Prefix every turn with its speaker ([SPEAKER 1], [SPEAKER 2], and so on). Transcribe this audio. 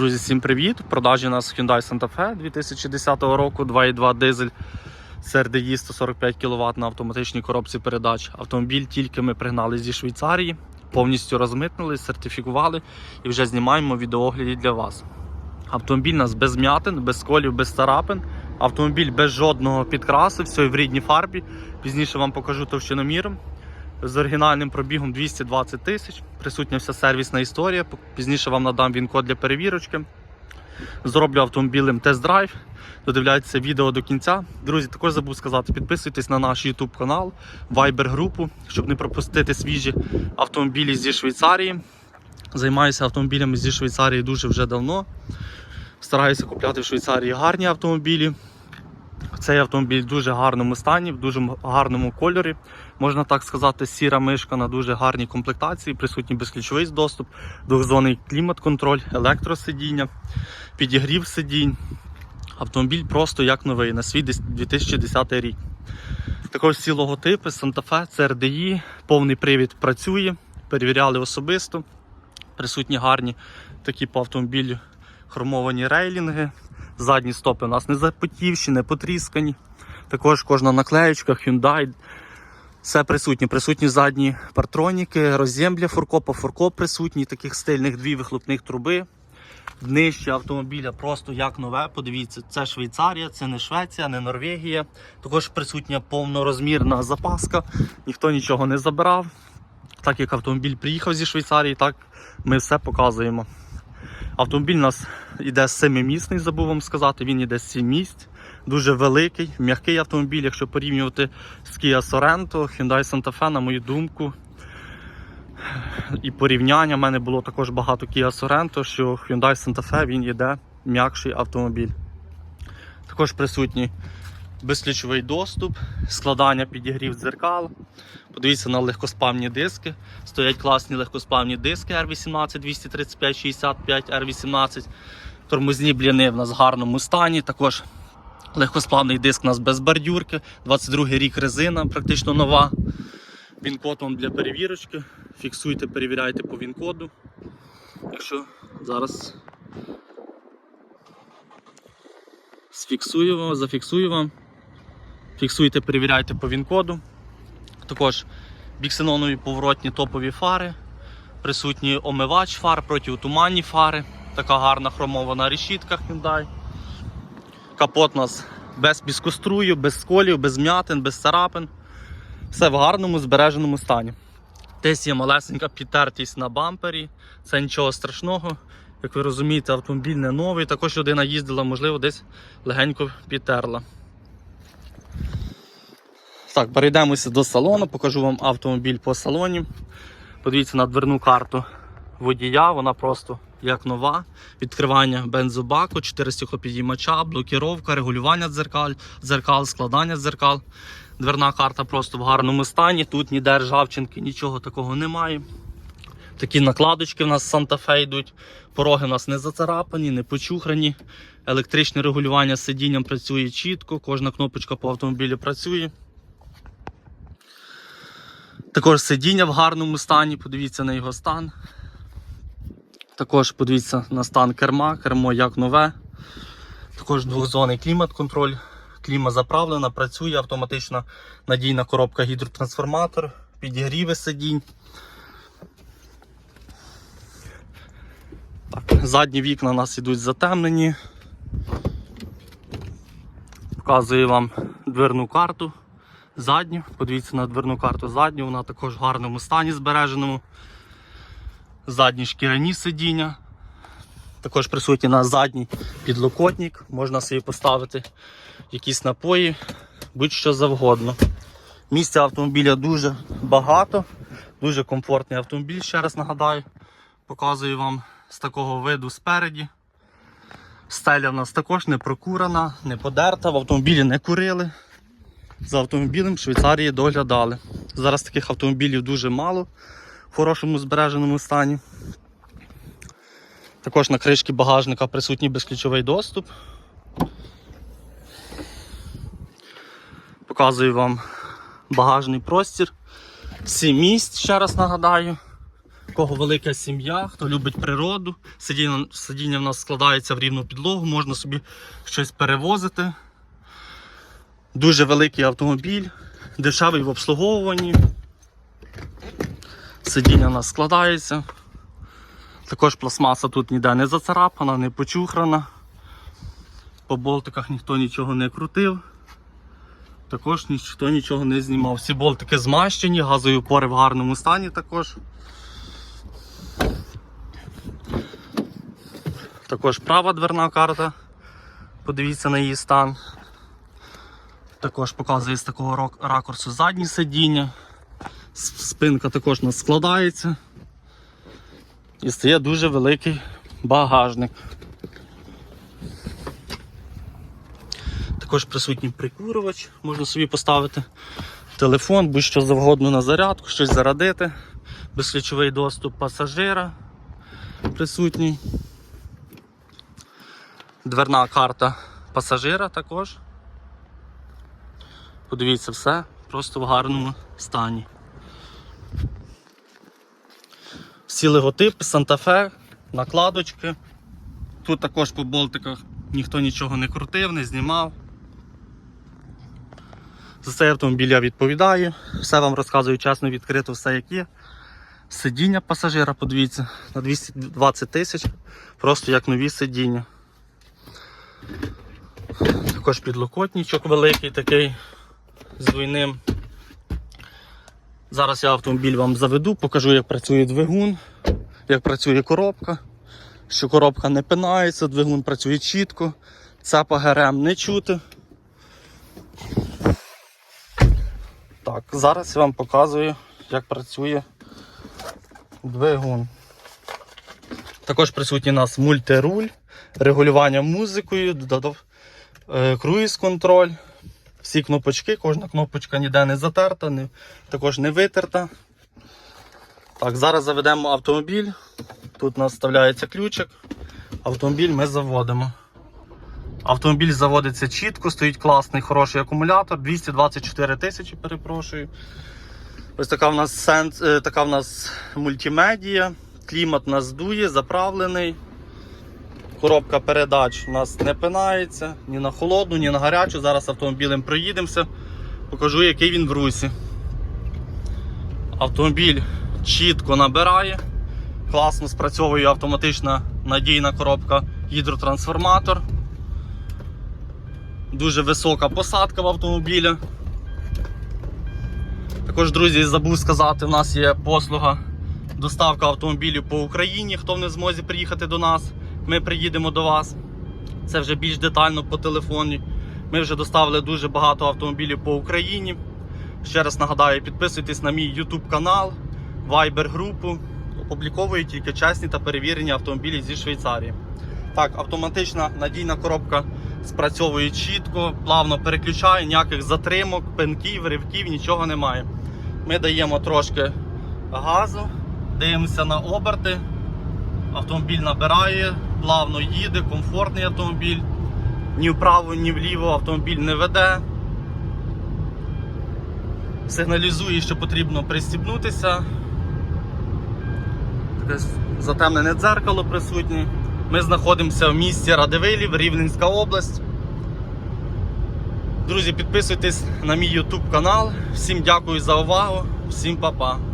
[SPEAKER 1] Друзі, всім привіт! В продажі у нас Hyundai Santa Fe 2010 року, 2.2 дизель CRDI 145 кВт на автоматичній коробці передач. Автомобіль тільки ми пригнали зі Швейцарії, повністю розмитнили, сертифікували і вже знімаємо відеоогляді для вас. Автомобіль у нас без м'ятин, без сколів, без царапин. Автомобіль без жодного підкрасу, все в рідній фарбі. Пізніше вам покажу товщиноміром. З оригінальним пробігом 220 тисяч. Присутня вся сервісна історія. Пізніше вам надам він код для перевірочки. Зроблю автомобілем тест-драйв. Додивляйтеся відео до кінця. Друзі, також забув сказати, підписуйтесь на наш YouTube канал, Viber групу, щоб не пропустити свіжі автомобілі зі Швейцарії. Займаюся автомобілями зі Швейцарії дуже вже давно. Стараюся купляти в Швейцарії гарні автомобілі. Цей автомобіль в дуже гарному стані, в дуже гарному кольорі. Можна так сказати, сіра мишка на дуже гарній комплектації, присутній безключовий доступ, двохзонний клімат-контроль, електросидіння, підігрів сидінь. Автомобіль просто як новий на свій 2010 рік. Також всі логотипи Fe, CRDI, повний привід працює, перевіряли особисто. Присутні гарні такі по автомобілю хромовані рейлінги. Задні стопи у нас не запотівші, не потріскані. Також кожна наклеєчка, Hyundai. Все присутні. Присутні задні партроніки, роз'єм для фуркопа, фуркоп присутній, таких стильних дві вихлопних труби. Днище автомобіля просто як нове. Подивіться, це Швейцарія, це не Швеція, не Норвегія. Також присутня повнорозмірна запаска, ніхто нічого не забирав. Так як автомобіль приїхав зі Швейцарії, так ми все показуємо. Автомобіль у нас іде семимісний, забув вам сказати, він з 7 місць. Дуже великий, м'який автомобіль, якщо порівнювати з Kia Sorento, Hyundai Santa Fe, на мою думку. І порівняння в мене було також багато Kia Sorento, що Hyundai Santa Fe він йде м'якший автомобіль. Також присутній безключовий доступ, складання підігрів дзеркал. Подивіться на легкоспавні диски. Стоять класні легкоспавні диски R18 235 65 R18. Тормозні бліни в нас в гарному стані. Також легкосплавний диск у нас без бордюрки. 22 рік резина, практично нова. Він-код вам для перевірочки. Фіксуйте, перевіряйте по він-коду. Якщо зараз сфіксую вам, зафіксую вам. Фіксуйте, перевіряйте по він-коду. Також біксенонові поворотні топові фари, присутній омивач фар, протиотуманні фари, така гарна хромована решітка Hyundai. Капот у нас без піскострую, без сколів, без м'ятин, без царапин. Все в гарному збереженому стані. Десь є малесенька підтертість на бампері, це нічого страшного. Як ви розумієте, автомобіль не новий, також людина їздила, можливо, десь легенько підтерла. Так, перейдемося до салону, покажу вам автомобіль по салоні. Подивіться на дверну карту водія, вона просто як нова. Відкривання бензобаку, 4 стіхопідіймача, блокіровка, регулювання дзеркал, дзеркал, складання дзеркал. Дверна карта просто в гарному стані. Тут ніде ржавчинки, нічого такого немає. Такі накладочки в нас Santa Fe йдуть. Пороги у нас не зацарапані, не почухрані. Електричне регулювання сидінням працює чітко, кожна кнопочка по автомобілі працює. Також сидіння в гарному стані, подивіться на його стан. Також подивіться на стан керма, кермо як нове. Також двохзонний клімат-контроль. Кліма заправлена, працює автоматична надійна коробка гідротрансформатор, підігріви сидінь. Так, Задні вікна у нас йдуть затемнені. Показую вам дверну карту задню. Подивіться на дверну карту задню, вона також в гарному стані збереженому. Задні шкіряні сидіння. Також присутній на задній підлокотник, можна собі поставити якісь напої, будь-що завгодно. Місця автомобіля дуже багато, дуже комфортний автомобіль, ще раз нагадаю, показую вам з такого виду спереді. Стеля в нас також не прокурена, не подерта, в автомобілі не курили. За автомобілем в Швейцарії доглядали. Зараз таких автомобілів дуже мало в хорошому збереженому стані. Також на кришці багажника присутній безключовий доступ. Показую вам багажний простір. Сім місць, ще раз нагадаю. кого велика сім'я, хто любить природу. Сидіння, сидіння в нас складається в рівну підлогу, можна собі щось перевозити. Дуже великий автомобіль, дешевий в обслуговуванні. Сидіння у нас складається. Також пластмаса тут ніде не зацарапана, не почухрана. По болтиках ніхто нічого не крутив. Також ніхто нічого не знімав. Всі болтики змащені, газові опори в гарному стані також. Також права дверна карта. Подивіться на її стан. Також показує з такого ракурсу задні сидіння. Спинка також у нас складається. І стає дуже великий багажник. Також присутній прикурювач, можна собі поставити телефон, будь-що завгодно на зарядку, щось зарадити. Безключовий доступ пасажира присутній. Дверна карта пасажира також. Подивіться все, просто в гарному стані. Всі логотипи, Санта-Фе, накладочки. Тут також по болтиках ніхто нічого не крутив, не знімав. За цей автомобіль я відповідаю. Все вам розказую чесно, відкрито, все як є. Сидіння пасажира, подивіться, на 220 тисяч, просто як нові сидіння. Також підлокотничок великий такий з двойним. Зараз я автомобіль вам заведу, покажу, як працює двигун, як працює коробка, що коробка не пинається, двигун працює чітко, цепа ГРМ не чути. Так, зараз я вам показую, як працює двигун. Також присутній у нас мультируль, регулювання музикою, е, круїз-контроль. Всі кнопочки, кожна кнопочка ніде не затерта, не, також не витерта. Так, зараз заведемо автомобіль. Тут у нас вставляється ключик. Автомобіль ми заводимо. Автомобіль заводиться чітко, стоїть класний, хороший акумулятор, 224 тисячі, перепрошую. Ось така в нас сенс, е, така в нас мультимедія. Клімат нас дує, заправлений. Коробка передач у нас не пинається ні на холодну, ні на гарячу. Зараз автомобілем проїдемося. Покажу, який він в русі. Автомобіль чітко набирає. Класно спрацьовує автоматична надійна коробка гідротрансформатор. Дуже висока посадка в автомобілі. Також, друзі, забув сказати, у нас є послуга доставка автомобілів по Україні. Хто не в змозі приїхати до нас, ми приїдемо до вас. Це вже більш детально по телефоні. Ми вже доставили дуже багато автомобілів по Україні. Ще раз нагадаю, підписуйтесь на мій YouTube канал, Viber групу. Опубліковую тільки чесні та перевірені автомобілі зі Швейцарії. Так, автоматична надійна коробка спрацьовує чітко, плавно переключає, ніяких затримок, пинків, ривків, нічого немає. Ми даємо трошки газу, дивимося на оберти. Автомобіль набирає, плавно їде, комфортний автомобіль. Ні вправо, ні вліво автомобіль не веде. Сигналізує, що потрібно пристібнутися. Таке затемнене дзеркало присутнє. Ми знаходимося в місті Радивилів, Рівненська область. Друзі, підписуйтесь на мій YouTube канал. Всім дякую за увагу, всім па-па.